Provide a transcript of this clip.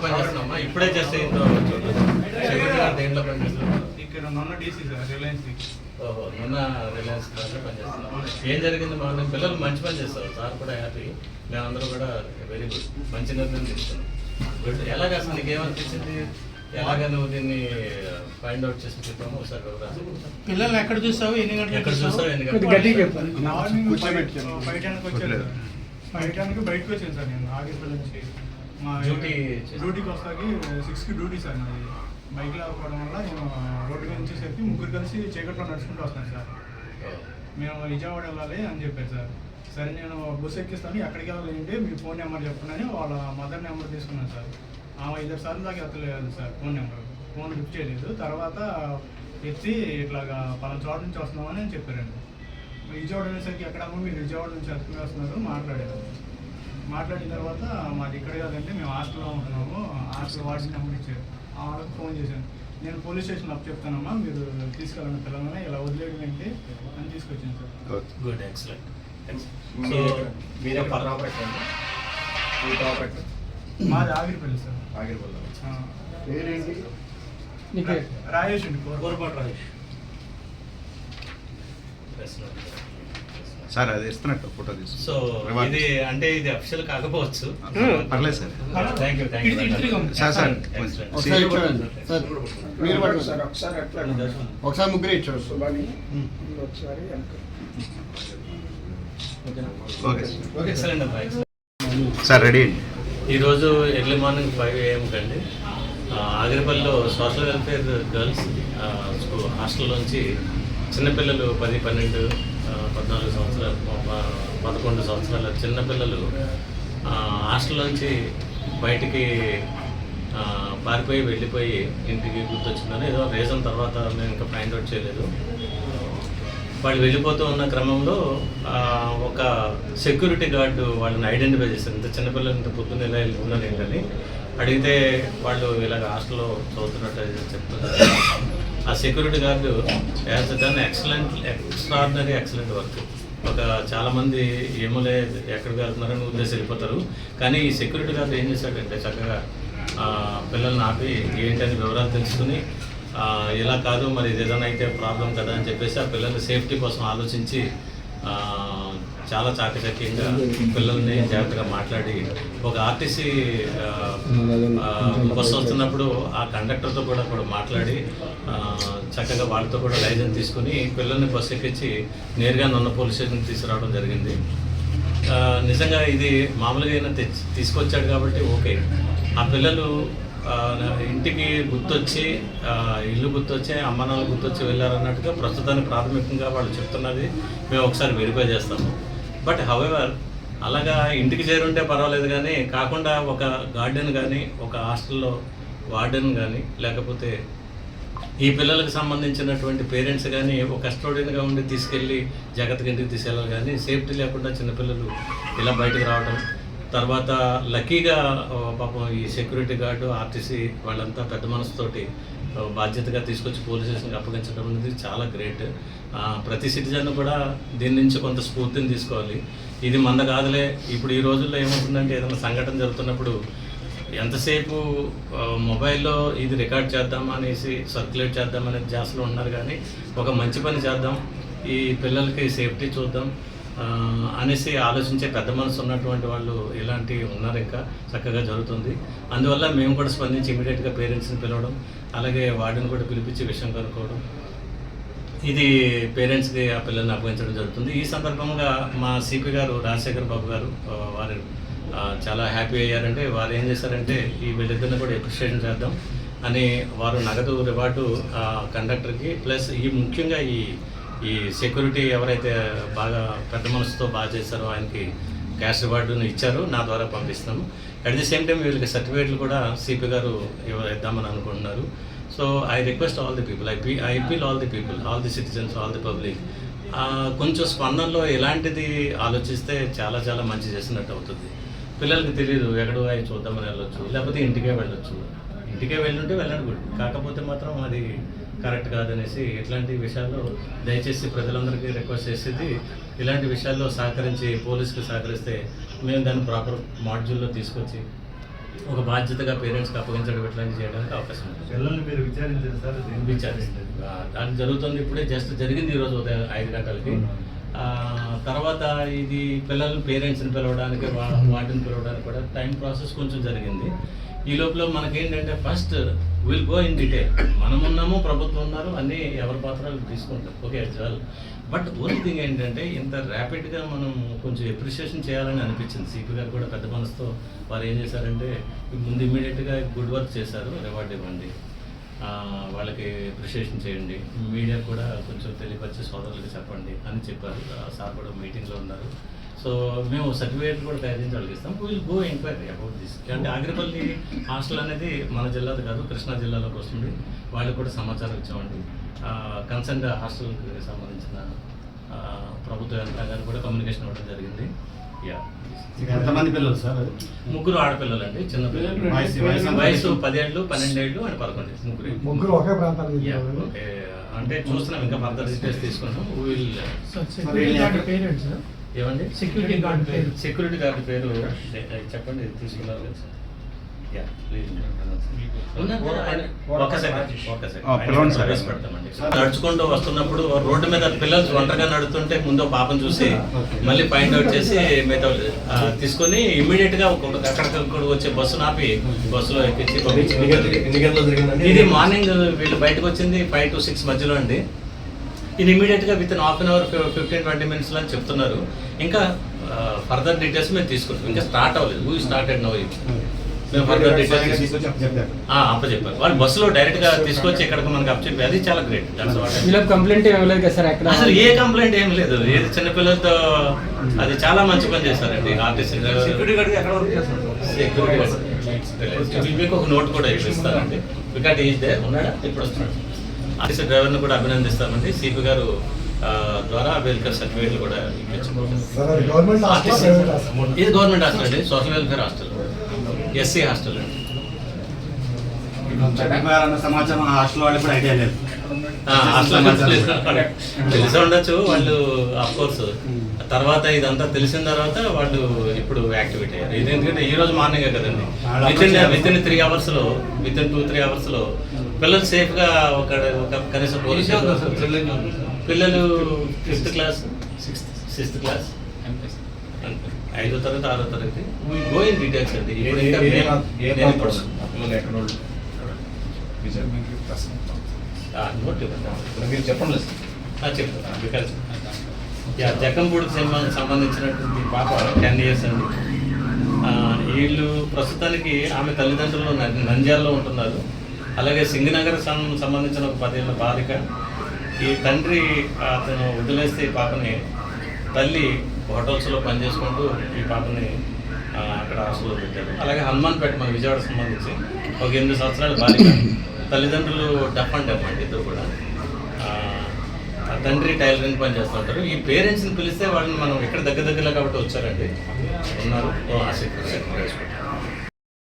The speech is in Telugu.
పనిచేస్తున్నామా ఇప్పుడే చేస్తే ఇంట్లో సెక్యూరిటీ దేంట్లో పనిచేస్తున్నాం ఇక్కడ మొన్న డీసీ సార్ రిలయన్స్. ఓహో నిన్న రిలయన్స్ దాంట్లో పనిచేస్తున్నాం ఏం జరిగింది మార్నింగ్ పిల్లలు మంచి పని చేస్తారు. సార్ కూడా హ్యాపీ మేమందరూ కూడా వెరీ గుడ్ మంచి నిర్ణయం తీసుకున్నాం. గుడ్. ఎలాగ అసలు నీకు ఏమనిపించింది ఎలాగ నువ్వు దీన్ని ఫైండ్ అవుట్ చేసి చెప్పాము ఒకసారి. పిల్లల్ని ఎక్కడ చూసావు? ఎన్ని ఎక్కడ గంటలకు చూస్తావు చూసావు? ఎన్ని గంటలకు గట్టిగా చెప్పాలి. మార్నింగ్ కూర్చోబెట్టాను. ఫైవ్- ఫైవ్ టెన్కి వచ్చాను. బయటకు వచ్చాను సార్ నేను నుంచి. మా డ్యూటీ డ్యూటీకి వస్తాకి సిక్స్కి డ్యూటీ సార్ నాది బైక్లో ఆడుకోవడం వల్ల నేను రోడ్డు మీద వచ్చేసరికి ముగ్గురు కలిసి చీకట్లో నడుచుకుంటూ వస్తాను సార్. మేము విజయవాడ వెళ్ళాలి అని చెప్పారు సార్. సరే నేను బస్సు ఎక్కిస్తాను ఎక్కడికి వెళ్ళాలి అంటే మీ ఫోన్ నెంబర్ చెప్పండి వాళ్ళ మదర్ నెంబర్ తీసుకున్నాను సార్. ఆమె ఐదారు సార్లు దాకా ఎత్తలేదు sir phone number. Phone lift చేయలేదు. తర్వాత ఎత్తి ఇట్లాగా పలానా చోట నుంచి వస్తున్నామని అని చెప్పారండి. విజయవాడ వెళ్ళేసరికి ఎక్కడమ్మా మీరు విజయవాడ నుంచి వస్తున్నారు మాట్లాడారు. మాట్లాడిన తర్వాత మాది ఇక్కడ కాదండి మేము హాస్టల్లో ఉంటున్నాము. హాస్టల్ వార్డెన్ నెంబర్ ఇచ్చారు. ఆ వాళ్ళకి ఫోన్ చేశాను. నేను పోలీస్ స్టేషన్ అప్ చెప్తానమ్మా మీరు తీసుకెళ్ళండి పిల్లలని ఇలా వదిలేయడం ఏంటి అని తీసుకొచ్చాను సార్. గుడ్ ఎక్సలెంట్ సో మీరే ప్రాపర్టీ మాది ఆగిరిపల్లి సార్. ఆగిరిపల్లి పేరేంటి? రాయేష్ అండి కోర- కోరపాటు రాజేష్. సార్ అది ఇస్తున్నట్టు ఫోటో తీసు సో ఇది అంటే ఇది అఫిషియల్ కాకపోవచ్చు. పర్లేదు sir. Thank you thank. Sir sir. ఒకసారి చూడండి సార్ మీరు సార్ ఒకసారి అట్లా ఒకసారి ముగ్గురు ఇచ్చారు సుబాని ఒకసారి వెనక. Okay sir. Okay sir ready అండి. ఈరోజు ఎర్లీ మార్నింగ్ ఫైవ్ ఏఎం కండి. ఆ, ఆగిరిపల్లిలో సోషల్ వెల్ఫేర్ గర్ల్స్ హాస్టల్ నుంచి చిన్నపిల్లలు పది పన్నెండు పద్నాలుగు సంవత్సరాలు పదకొండు సంవత్సరాల చిన్నపిల్లలు హాస్టల్ నుంచి బయటికి పారిపోయి వెళ్ళిపోయి ఇంటికి గుర్తొచ్చిందని ఏదో రీజన్ తర్వాత మేము ఇంకా ఫైండ్ అవుట్ చేయలేదు. వాళ్ళు వెళ్ళిపోతూ ఉన్న క్రమంలో ఒక సెక్యూరిటీ గార్డు వాళ్ళని ఐడెంటిఫై చేశారు. ఇంత చిన్నపిల్లలు ఇంత పొద్దున్న ఇలా వెళ్తున్నారు ఏంటని. అడిగితే వాళ్ళు ఇలాగ హాస్టల్లో చదువుతున్నట్టు చెప్తున్నారు. ఆ security guard has done excellent extraordinary excellent work. ఒక చాలామంది ఏమోలే ఎక్కడికి వెళ్తున్నారని ఉద్దేశం వెళ్ళిపోతారు. కానీ ఈ సెక్యూరిటీ గార్డు ఏం చేశాడంటే చక్కగా పిల్లల్ని ఆపి ఏంటని వివరాలు తెలుసుకుని ఇలా కాదు మరి ఇది ఏదైనా అయితే ప్రాబ్లం కదా అని చెప్పేసి ఆ పిల్లల సేఫ్టీ కోసం ఆలోచించి చాలా చాకచక్యంగా పిల్లల్ని జాగ్రత్తగా మాట్లాడి ఒక ఆర్టీసీ బస్సు వస్తున్నప్పుడు ఆ కండక్టర్తో కూడా కూడా మాట్లాడి చక్కగా వాళ్ళతో కూడా లైసెన్స్ తీసుకుని పిల్లల్ని బస్సు ఎక్కించి నేరుగా నన్న పోలీస్ స్టేషన్కి తీసుకురావడం జరిగింది. నిజంగా ఇది మామూలుగా అయినా తెచ్చి తీసుకొచ్చాడు కాబట్టి ఓకే. ఆ పిల్లలు ఇంటికి గుర్తొచ్చి ఇల్లు గుర్తొచ్చి అమ్మ నాన్న గుర్తొచ్చి వెళ్ళారన్నట్టుగా ప్రస్తుతానికి ప్రాథమికంగా వాళ్ళు చెప్తున్నది మేము ఒకసారి వెరిఫై చేస్తాము. బట్ హవెవర్ అలాగా ఇంటికి చేరుంటే పర్వాలేదు కానీ కాకుండా ఒక గార్డెన్ కానీ ఒక హాస్టల్లో వార్డెన్ కానీ లేకపోతే ఈ పిల్లలకు సంబంధించినటువంటి పేరెంట్స్ కానీ ఒక కస్టోడియన్గా ఉండి తీసుకెళ్ళి జాగ్రత్తగా ఇంటికి తీసుకెళ్ళాలి కానీ సేఫ్టీ లేకుండా చిన్నపిల్లలు ఇలా బయటకు రావడం తర్వాత లక్కీగా పాపం ఈ సెక్యూరిటీ గార్డు ఆర్టీసీ వాళ్ళంతా పెద్ద మనసుతోటి బాధ్యతగా తీసుకొచ్చి పోలీస్ స్టేషన్కి అప్పగించడం అనేది చాలా గ్రేట్. ప్రతి సిటిజన్ కూడా దీని నుంచి కొంత స్ఫూర్తిని తీసుకోవాలి. ఇది మంద కాదులే. ఇప్పుడు ఈ రోజుల్లో ఏమవుతుందంటే ఏదైనా సంఘటన జరుగుతున్నప్పుడు ఎంతసేపు మొబైల్లో ఇది రికార్డ్ చేద్దాం అనేసి సర్క్యులేట్ చేద్దాం అనే ధ్యాసలో ఉన్నారు కానీ ఒక మంచి పని చేద్దాం. ఈ పిల్లలకి సేఫ్టీ చూద్దాం. అనేసి ఆలోచించే పెద్ద మనసు ఉన్నటువంటి వాళ్ళు ఇలాంటివి ఉన్నారు ఇంకా చక్కగా జరుగుతుంది. అందువల్ల మేము కూడా స్పందించి ఇమీడియట్గా పేరెంట్స్ని పిలవడం అలాగే వాడిని కూడా పిలిపించి విషయం కనుక్కోవడం. ఇది పేరెంట్స్కి ఆ పిల్లల్ని అప్పగించడం జరుగుతుంది. ఈ సందర్భంగా మా సిపి గారు రాజశేఖర్ బాబు గారు వారు చాలా హ్యాపీ అయ్యారంటే వారు ఏం చేశారంటే ఈ వీళ్ళిద్దరిని కూడా ఎప్రిషియేషన్ చేద్దాం అని వారు నగదు రివార్డు కండక్టర్కి ప్లస్ ఈ ముఖ్యంగా ఈ ఈ సెక్యూరిటీ ఎవరైతే బాగా పెద్ద మనసుతో బాగా చేశారో ఆయనకి క్యాష్ రివార్డును ఇచ్చారు. నా ద్వారా పంపిస్తాము అట్ ది సేమ్ టైం వీళ్ళకి సర్టిఫికేట్లు కూడా సిపి గారు ఇద్దామని అనుకుంటున్నారు. So I request all the people I p I appeal all the people all the citizens all the public కొంచెం స్పందనలో ఎలాంటిది ఆలోచిస్తే చాలా చాలా మంచి చేసినట్టు అవుతుంది. పిల్లలకి తెలియదు ఎక్కడో అవి చూద్దామని వెళ్ళొచ్చు లేకపోతే ఇంటికే వెళ్ళొచ్చు. ఇంటికే వెళ్ళుంటే వెళ్ళండి గుడ్ కాకపోతే మాత్రం అది కరెక్ట్ కాదనేసి ఇట్లాంటి విషయాల్లో దయచేసి ప్రజలందరికీ రిక్వెస్ట్ చేసేది ఇలాంటి విషయాల్లో సహకరించి పోలీసుకి సహకరిస్తే మేము దాన్ని ప్రాపర్ మాడ్యూల్లో తీసుకొచ్చి ఒక బాధ్యతగా పేరెంట్స్కి అప్పగించడం ఇట్లాంటి చేయడానికి అవకాశం ఉంది. పిల్లల్ని మీరు విచారించారు సార్? విచారిస్తుంది అది జరుగుతుంది ఇప్పుడే జస్ట్ జరిగింది ఈరోజు ఉదయం ఐదు గంటలకి. తర్వాత ఇది పిల్లలు పేరెంట్స్ని పిలవడానికి వా- వాటిని పిలవడానికి కూడా టైం ప్రాసెస్ కొంచెం జరిగింది. ఈ లోపల మనకేంటంటే first will go in detail మనం ఉన్నాము ప్రభుత్వం ఉన్నారు అన్నీ ఎవరి పాత్రలు తీసుకుంటారు ఓకే చాలు బట్ ఓన్లీ థింగ్ ఏంటంటే ఇంత ర్యాపిడ్గా మనం కొంచెం ఎప్రిషియేషన్ చేయాలని అనిపించింది. సిపి గారు కూడా పెద్ద మనసుతో వారు ఏం చేశారంటే ముందు ఇమీడియట్గా గుడ్ వర్క్ చేశారు రివార్డ్ ఇవ్వండి. వాళ్ళకి అప్రిషియేషన్ చేయండి. మీడియా కూడా కొంచెం తెలియపరిచి సోదరులకి చెప్పండి అని చెప్పారు. సార్ కూడా మీటింగ్లో ఉన్నారు. సో మేము సర్టిఫికేట్ కూడా తయారు చేసి వాళ్ళకి ఇస్తాం will go enquiry about this అంటే ఆగ్రిపల్లి హాస్టల్ అనేది మన జిల్లాది కాదు కృష్ణా జిల్లాలోకి వస్తుంది. వాళ్ళకి కూడా సమాచారం ఇచ్చామండి. కన్సర్న్ హాస్టల్కి సంబంధించిన ఆ, ప్రభుత్వ యంత్రాంగానికి కూడా కమ్యూనికేషన్ ఇవ్వడం జరిగింది. యా ఎంతమంది పిల్లలు సార్ ముగ్గురు ఆడపిల్లలండి చిన్న పిల్లలు. వయసు- పదేళ్ళు పన్నెండేళ్ళు అండ్ పదకొండు ముగ్గురు. ముగ్గురు ఒకే ప్రాంతానికి. అంటే చూస్తున్నాం ఇంకా ఫర్దర్ డీటెయిల్స్ తీసుకుంటాం ఏమండి? సెక్యూరిటీ గార్డ్ పేరు. సెక్యూరిటీ గార్డ్ పేరు. చెప్పండి తీసుకున్నారు నడుచుకుంటూ వస్తున్నప్పుడు రోడ్డు మీద పిల్లలు ఒంటరిగా నడుస్తుంటే ముందు పాపం చూసి మళ్ళీ ఫైండ్ అవుట్ చేసి మిగతా తీసుకొని ఇమ్మీడియట్గా అక్కడికక్కడ వచ్చే బస్సును ఆపి బస్సులో ఎక్కించి ఇది మార్నింగ్ వీళ్ళు బయటకు వచ్చింది ఫైవ్ టు సిక్స్ మధ్యలో అండి. ఇది ఇమీడియట్గా within half an hour fifteen twenty minutes అని చెప్తున్నారు. ఇంకా ఫర్దర్ డీటెయిల్స్ మేము తీసుకుంటాం ఇంకా స్టార్ట్ అవ్వలేదు. వూ స్టార్టెడ్ నవ్ మేము ఫర్దర్ డీటెయిల్స్ చెప్పారు. అప్పచెప్పారు వాళ్ళు బస్సులో డైరెక్ట్గా తీసుకొచ్చి ఇక్కడికి మనకి అప్పచెప్పి అది చాలా గ్రేట్ కంప్లైంట్ ఇవ్వలేదు కదా సార్ ఎక్కడ? అసలు ఏ కంప్లైంట్ ఏం లేదు. ఏది చిన్నపిల్లలతో అది చాలా మంచి పని చేశారండి ఆర్టీసీ సెక్యూరిటీ మీకు ఒక నోట్ కూడా ఇస్తారండి. వికాట్ ఈజ్ దే ఉన్నాడా? ఇప్పుడు వస్తున్నాడు. ఆర్టీసీ డ్రైవర్ని కూడా అభినందిస్తామండి. సిపి గారు ద్వారా వెల్ఫేర్ సర్టిఫికేట్లు కూడా ఇది గవర్నమెంట్ హాస్టల్ అండి. Social welfare hostel. SC hostel అండి. సమాచారం హాస్టల్ వాళ్ళకి కూడా ఐడియా లేదు. తెలిసి ఉండొచ్చు వాళ్ళు అఫ్ కోర్స్ తర్వాత ఇదంతా తెలిసిన తర్వాత వాళ్ళు ఇప్పుడు యాక్టివేట్ అయ్యారు. ఇది ఎందుకంటే ఈ రోజు మార్నింగ్ కదండి. Within within three అవర్స్లో విత్ ఇన్ టూ త్రీ అవర్స్లో పిల్లలు సేఫ్గా ఒక ఒక కనీసం పోలీస్ పిల్లలు fifth class sixth sixth class ఐదో తరగతి ఆరో తరగతి. గో ఇన్ డీటెయిల్స్ అండి. చెప్పండి చెప్తాను. జకంపూడికి సంబ- సంబంధించినటువంటి పాప టెన్ ఇయర్స్ అండి. ఆ, వీళ్ళు ప్రస్తుతానికి ఆమె తల్లిదండ్రులు నంద్యాలలో ఉంటున్నారు. అలాగే సింగనగర్ సంబంధించిన ఒక పదేళ్ళ బాలిక. ఈ తండ్రి అతను వదిలేస్తే ఈ పాపని తల్లి హోటల్స్లో పనిచేసుకుంటూ ఈ పాపని అక్కడ హాస్టల్లో పెట్టారు అలాగే హనుమాన్పేట మన విజయవాడ సంబంధించి ఒక ఎనిమిది సంవత్సరాల బాలిక. తల్లిదండ్రులు డఫ్ అండ్ డఫ్ అండి ఇద్దరు కూడా. తండ్రి టైలరింగ్ పని చేస్తుంటారు ఈ పేరెంట్స్ని పిలిస్తే వాళ్ళని మనం ఇక్కడ దగ్గర దగ్గరలో కాబట్టి వచ్చారండి. ఉన్నారు. ఓ, ఆ